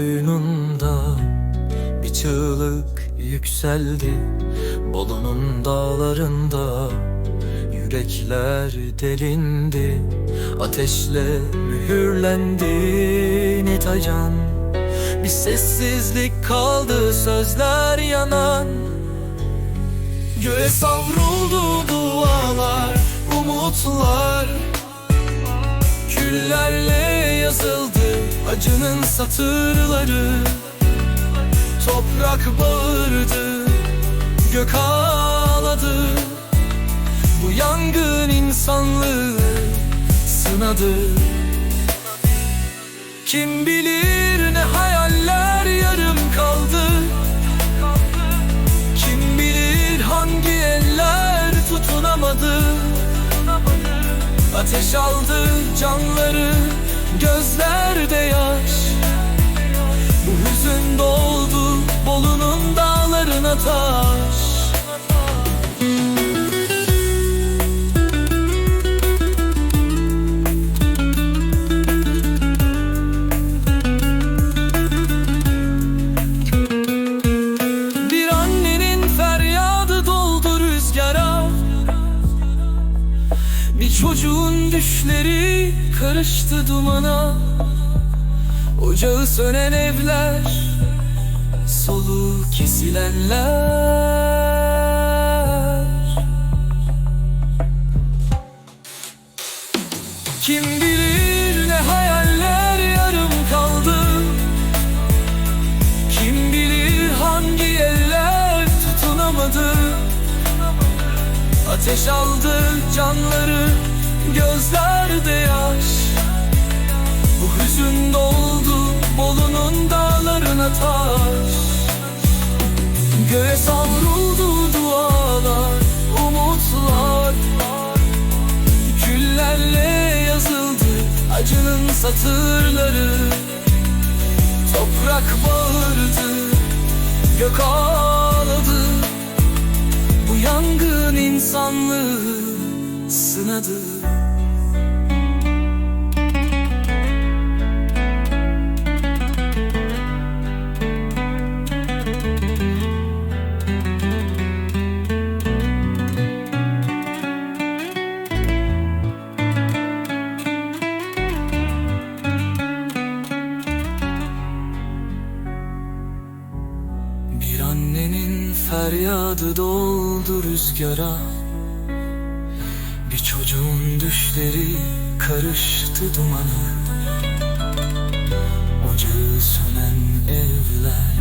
koynunda Bir çığlık yükseldi. Bolu'nun dağlarında Yürekler delindi. Ateşle mühürlendi Netacan Bir sessizlik kaldı sözler yanan. Göğe savruldu dualar Umutlar. Acının satırları Toprak bağırdı, gök ağladı. Bu yangın insanlığı sınadı. Kim bilir ne hayaller yarım kaldı? Kim bilir hangi eller tutunamadı? Ateş aldı canları gözlerde yaş. Bu hüzün doldu Bolu'nun dağlarına taş çocuğun düşleri karıştı dumana. Ocağı sönen evler Soluğu kesilenler. Kim bilir ne hayaller yarım kaldı. Kim bilir hangi eller tutunamadı. Ateş aldı canları Hüzün doldu Bolu'nun dağlarına taş. Göğe savruldu dualar, umutlar. Küllerle yazıldı acının satırları. Toprak bağırdı, gök ağladı. Bu yangın insanlığı sınadı feryadı doldu rüzgara. Bir çocuğun düşleri karıştı dumana. Ocağı sönen evler